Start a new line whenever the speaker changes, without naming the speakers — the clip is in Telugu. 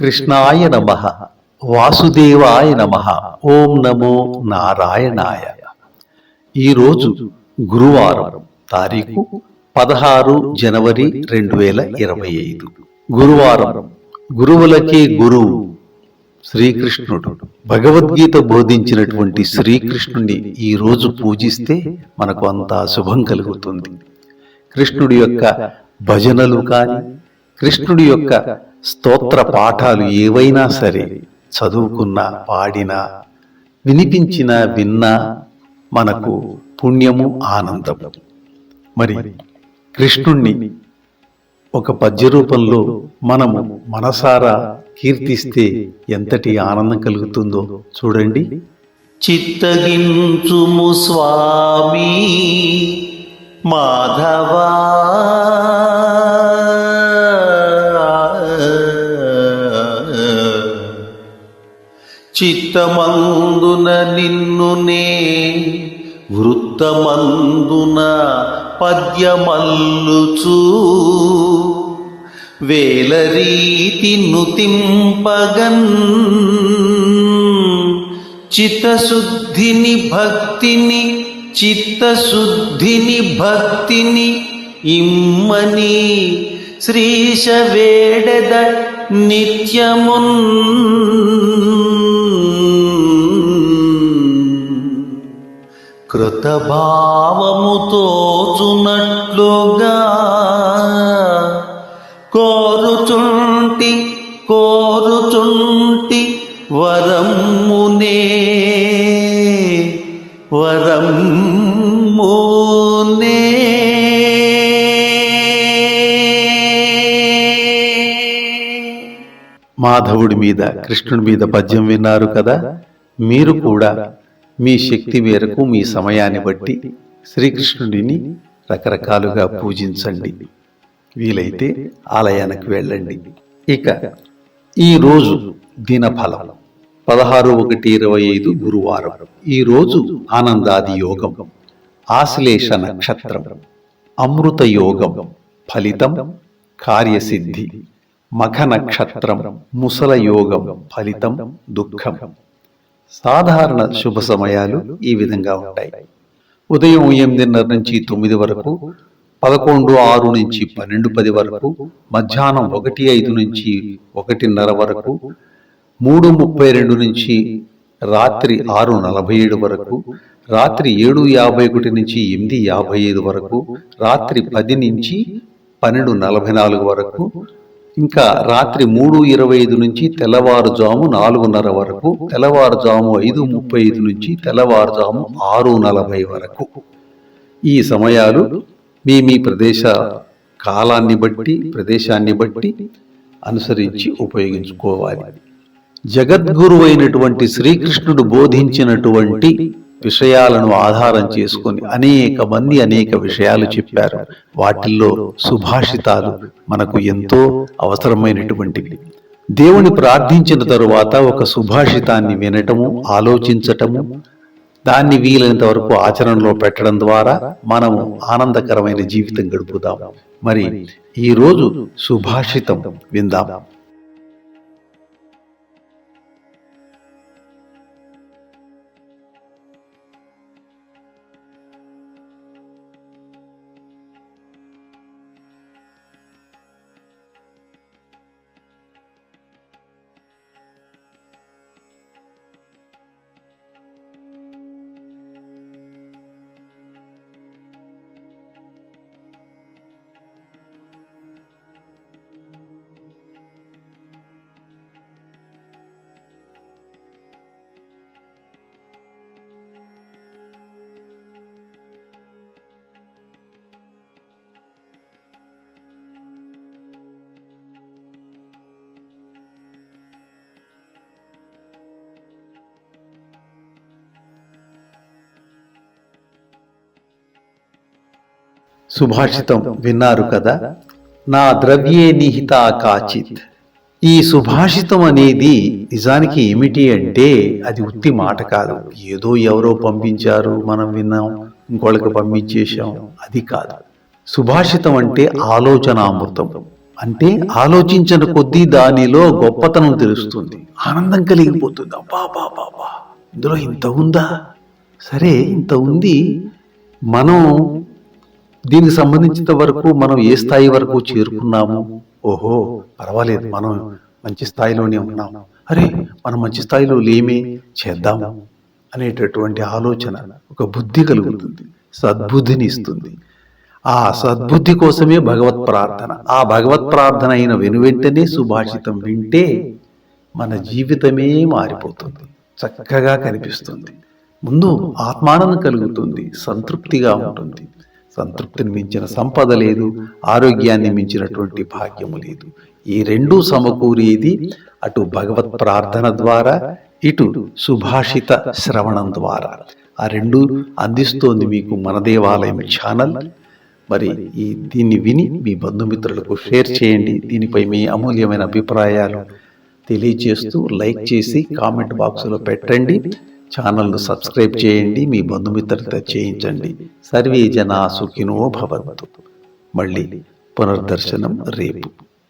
కృష్ణాయ నమ. వాసుదేవాయ నమ. ఓం నమో నారాయణాయ. ఈరోజు గురువారం తారీఖు పదహారు జనవరి రెండు వేల ఇరవై ఐదు. గురువారం గురువులకే గురువు శ్రీకృష్ణుడు. భగవద్గీత బోధించినటువంటి శ్రీకృష్ణుని ఈ రోజు పూజిస్తే మనకు అంతా శుభం కలుగుతుంది. కృష్ణుడి యొక్క భజనలు కానీ కృష్ణుడి యొక్క స్తోత్ర పాఠాలు ఏవైనా సరే చదువుకున్నా పాడినా వినిపించినా విన్నా మనకు పుణ్యము ఆనందం మరి కృష్ణుణ్ణి ఒక పద్య రూపంలో మనము మనసారా కీర్తిస్తే ఎంతటి ఆనందం కలుగుతుందో చూడండి.
చిత్తగించుము స్వామి మాధవా చిత్తమందున నిన్నునే వృత్తమందున పద్యమల్లుచూ. వేల రీతి నుతింపగన్. చిత్తశుద్ధిని భక్తిని చిత్తశుద్ధిని భక్తిని ఇమ్మని శ్రీశ వేడద నిత్యమున్. కృతభావముతో చునట్లుగా కోరుచుంటి కోరుచుంటి వరమునే వరమునే.
మాధవుడి మీద కృష్ణుడి మీద పద్యం విన్నారు కదా? మీరు కూడా మీ శక్తి మేరకు మీ సమయాన్ని బట్టి శ్రీకృష్ణుడిని రకరకాలుగా పూజించండి. వీలైతే ఆలయానికి వెళ్ళండి. ఇక ఈ రోజు దినఫలం. పదహారు ఒకటి ఇరవై ఐదు గురువారం. ఈ రోజు ఆనందాది యోగం. ఆశ్లేష నక్షత్రం. అమృత యోగం. ఫలితం కార్యసిద్ధి. మఖ నక్షత్రం. ముసల యోగం. ఫలితం దుఃఖం. సాధారణ శుభ సమయాలు ఈ విధంగా ఉంటాయి. ఉదయం ఎనిమిదిన్నర నుంచి తొమ్మిది వరకు పదకొండు ఆరు నుంచి పన్నెండు పది వరకు మధ్యాహ్నం ఒకటి ఐదు నుంచి ఒకటిన్నర వరకు మూడు ముప్పై రెండు నుంచి రాత్రి ఆరు నలభై ఏడు వరకు రాత్రి ఏడు యాభై ఒకటి నుంచి ఎనిమిది యాభై ఐదు వరకు రాత్రి పది నుంచి పన్నెండు నలభై నాలుగు వరకు ఇంకా రాత్రి మూడు ఇరవై ఐదు నుంచి తెల్లవారుజాము నాలుగున్నర వరకు తెల్లవారుజాము ఐదు ముప్పై ఐదు నుంచి తెల్లవారుజాము ఆరు నలభై వరకు. ఈ సమయాలు మీ మీ ప్రదేశ కాలాన్ని బట్టి ప్రదేశాన్ని బట్టి అనుసరించి ఉపయోగించుకోవాలి. జగద్గురువైనటువంటి శ్రీకృష్ణుడు బోధించినటువంటి విషయాలను ఆధారం చేసుకొని అనేక మంది అనేక విషయాలు చెప్పారు. వాటిల్లో సుభాషితాలు మనకు ఎంతో అవసరమైనటువంటివి. దేవుని ప్రార్థించిన తరువాత ఒక సుభాషితాన్ని వినటము ఆలోచించటము దాన్ని వీలైనంత వరకు ఆచరణలో పెట్టడం ద్వారా మనము ఆనందకరమైన జీవితం గడుపుదాం. మరి ఈరోజు సుభాషితం విందాం. సుభాషితం విన్నారు కదా? నా ద్రవ్యే నిహిత కాచిత్. ఈ సుభాషితం అనేది నిజానికి ఏమిటి అంటే అది ఉత్తి మాట కాదు. ఏదో ఎవరో పంపించారు మనం విన్నాం ఇంకోళ్ళకి పంపించేశాం అది కాదు. సుభాషితం అంటే ఆలోచనామృతం. అంటే ఆలోచించిన కొద్దీ దానిలో గొప్పతనం తెలుస్తుంది. ఆనందం కలిగిపోతుంది. అబ్బా బా బాబా ఇందులో ఇంత ఉందా? సరే ఇంత ఉంది. మనం దీనికి సంబంధించిన వరకు మనం ఏ స్థాయి వరకు చేరుకున్నాము? ఓహో పర్వాలేదు మనం మంచి స్థాయిలోనే ఉన్నాం. అరే మనం మంచి స్థాయిలో లేమే చేద్దాం అనేటటువంటి ఆలోచన ఒక బుద్ధి కలుగుతుంది సద్బుద్ధిని ఇస్తుంది. ఆ సద్బుద్ధి కోసమే భగవత్ ప్రార్థన. ఆ భగవత్ ప్రార్థన అయిన వెనువెంటనే సుభాషితం వింటే మన జీవితమే మారిపోతుంది చక్కగా కనిపిస్తుంది. ముందు ఆత్మానందం కలుగుతుంది సంతృప్తిగా ఉంటుంది. సంతృప్తిని మించిన సంపద లేదు ఆరోగ్యాన్ని మించినటువంటి భాగ్యము లేదు. ఈ రెండూ సమకూరేది అటు భగవత్ ప్రార్థన ద్వారా ఇటు సుభాషిత శ్రవణం ద్వారా. ఆ రెండు అందిస్తోంది మీకు మన దేవాలయం ఛానల్. మరి ఈ దీన్ని విని మీ బంధుమిత్రులకు షేర్ చేయండి. దీనిపై మీ అమూల్యమైన అభిప్రాయాలు తెలియజేస్తూ లైక్ చేసి కామెంట్ బాక్సులో పెట్టండి. ఛానల్ను సబ్స్క్రైబ్ చేయండి మీ బంధుమిత్రులతో చేయించండి. సర్వే జనా సుఖినో భవంతు. మళ్ళీ పునర్దర్శనం రేపు.